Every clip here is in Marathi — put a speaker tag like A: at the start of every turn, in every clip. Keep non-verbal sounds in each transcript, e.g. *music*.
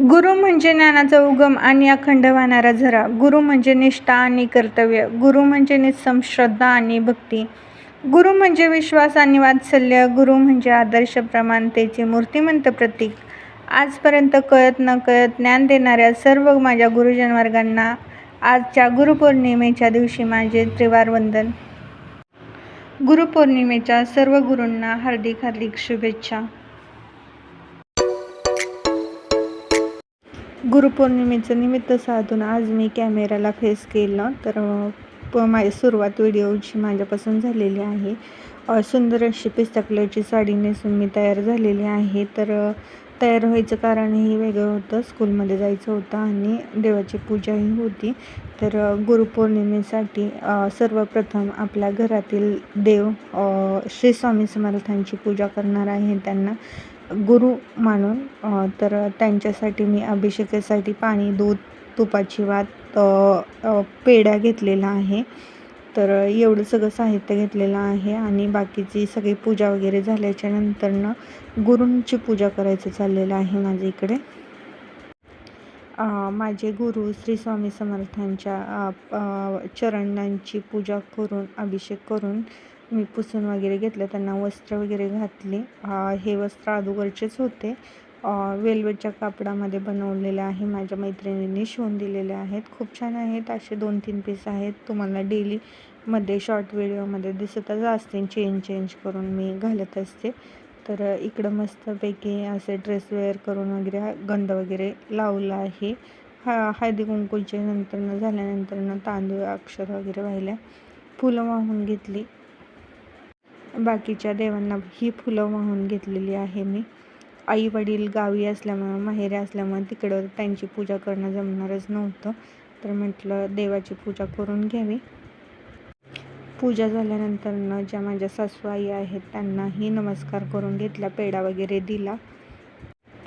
A: गुरु म्हणजे ज्ञानाचा उगम आणि अखंड वाहणारा झरा. गुरु म्हणजे निष्ठा आणि कर्तव्य. गुरु म्हणजे निसम श्रद्धा आणि भक्ती. गुरु म्हणजे विश्वास आणि वात्सल्य. गुरु म्हणजे आदर्श प्रमाणतेचे मूर्तिमंत प्रतीक. आजपर्यंत कळत न कळत ज्ञान देणाऱ्या सर्व माझ्या गुरुजन वर्गांना आजच्या गुरुपौर्णिमेच्या दिवशी माझे त्रिवार वंदन. गुरुपौर्णिमेच्या सर्व गुरूंना हार्दिक हार्दिक शुभेच्छा. गुरुपौर्णिमेचं निमित्त साधून आज मी कॅमेऱ्याला फेस केलं. तर प माझी सुरुवात व्हिडिओची माझ्यापासून झालेली आहे. सुंदर अशी पिस्ता कलरची साडी नेसून मी तयार झालेली आहे. तर तयार व्हायचं कारणही वेगळं होतं. स्कूलमध्ये जायचं होतं आणि देवाची पूजाही होती. तर गुरुपौर्णिमेसाठी सर्वप्रथम आपल्या घरातील देव श्री स्वामी समर्थांची पूजा करणार आहे त्यांना. गुरु मानून तर त्यांच्यासाठी मी अभिषेकासाठी पाणी दूध तुपाची वात अ, पेढा घेतलेला आहे. तर एवढं सगळं साहित्य घेतलेलं आहे आणि बाकीची सगळी पूजा वगैरे झाल्याच्या नंतरनं गुरूंची पूजा करायचं चाललेलं आहे माझ्या इकडे. माझे गुरु श्री स्वामी समर्थांच्या चरणांची पूजा करून अभिषेक करून मी पुसून वगैरे घेतलं. त्यांना वस्त्र वगैरे घातले. हे वस्त्र अगोदरचेच होते. वेलवेटच्या कापडामध्ये बनवलेले आहे. माझ्या मैत्रिणींनी शिवून दिलेले आहेत. खूप छान आहेत. असे दोन तीन पीस आहेत. तुम्हाला डेलीमध्ये शॉर्ट व्हिडिओमध्ये दिसतच असते चेंज चेंज करून मी घालत असते. तर इकडं मस्तपैकी असे ड्रेस वेअर करून वगैरे गंध वगैरे लावला आहे. हा हळदी कुंकूचे नंतरनं झाल्यानंतरनं तांदूळ अक्षर वगैरे वाहिल्या फुलं वाहून घेतली. बाकीच्या देवांना ही फुलं वाहून घेतलेली आहे मी. आई वडील गावी असल्यामुळं माहेरी असल्यामुळं तिकडं त्यांची पूजा करणं जमणारच नव्हतं. तर म्हटलं देवाची पूजा करून घ्यावी. पूजा झाल्यानंतरनं ज्या माझ्या सासू आई आहेत त्यांनाही नमस्कार करून घेतला पेढा वगैरे दिला.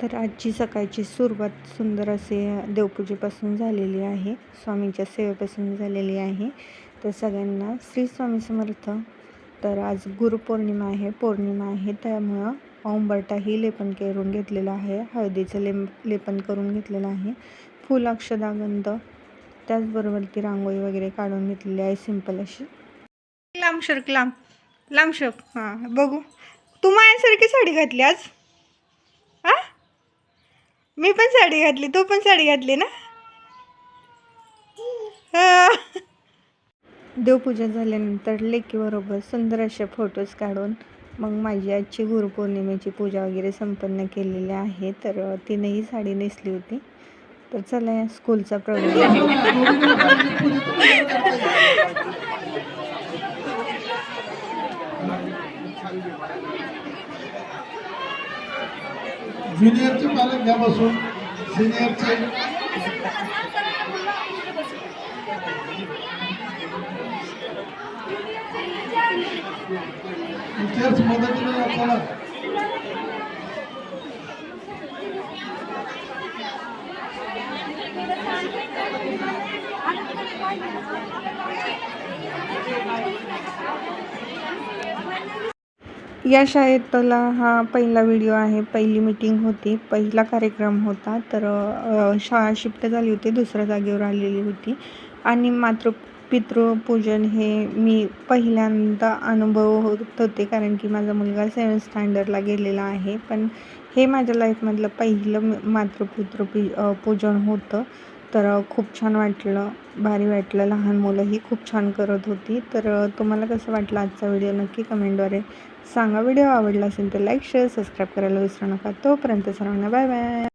A: तर आजची सकाळची सुरुवात सुंदर असे देवपूजेपासून झालेली आहे. स्वामींच्या सेवेपासून झालेली आहे. तर सगळ्यांना श्री स्वामी समर्थ. तर आज गुरुपौर्णिमा आहे पौर्णिमा आहे त्यामुळं उंबरटाही लेपन करून घेतलेला आहे हळदीचं ले लेपन करून घेतलेलं आहे. फुल अक्षदागंध त्याचबरोबर ती रांगोळी वगैरे काढून घेतलेली आहे सिंपल अशी. लांब शर्क लांब. लांब शर्क हां बघू. तू माझ्यासारखी साडी घातली आज? हां? मी पण साडी घातली तू पण साडी घातली ना? हा. देवपूजा झाल्यानंतर लेकीबरोबर सुंदर असे फोटोज काढून मग माझी आजची गुरुपौर्णिमेची पूजा वगैरे संपन्न केलेली आहे. तर तिनेही साडी नेसली होती. तर चला या स्कूलचा प्रोग्राम *laughs*
B: ज्युनियरचे पालक घ्या बसून सिनियरचे. टीचर्स मदतीने या
A: या शाळेतला हा पहिला व्हिडिओ आहे. पहिली मीटिंग होती. पहिला कार्यक्रम होता. तर शाळा शिफ्ट झाली होती. दुसऱ्या जागेवर आलेली होती. आणि मातृ पितृपूजन हे मी पहिल्यांदा अनुभव होत. होते कारण की माझा मुलगा सेवन स्टँडर्डला गेलेला आहे. पण हे माझ्या लाईफमधलं पहिलं मातृपितृ पी पूजन होतं. तर खूप छान वाटलं. भारी वाटलं. लहान मुलंही खूप छान करत होती. तर तुम्हाला कसं वाटलं आजचा व्हिडिओ? नक्की कमेंटद्वारे सांगा. व्हिडिओ आवडला असेल तर लाईक शेअर सबस्क्राईब करायला विसरू नका. तोपर्यंत सर्वांना बाय बाय.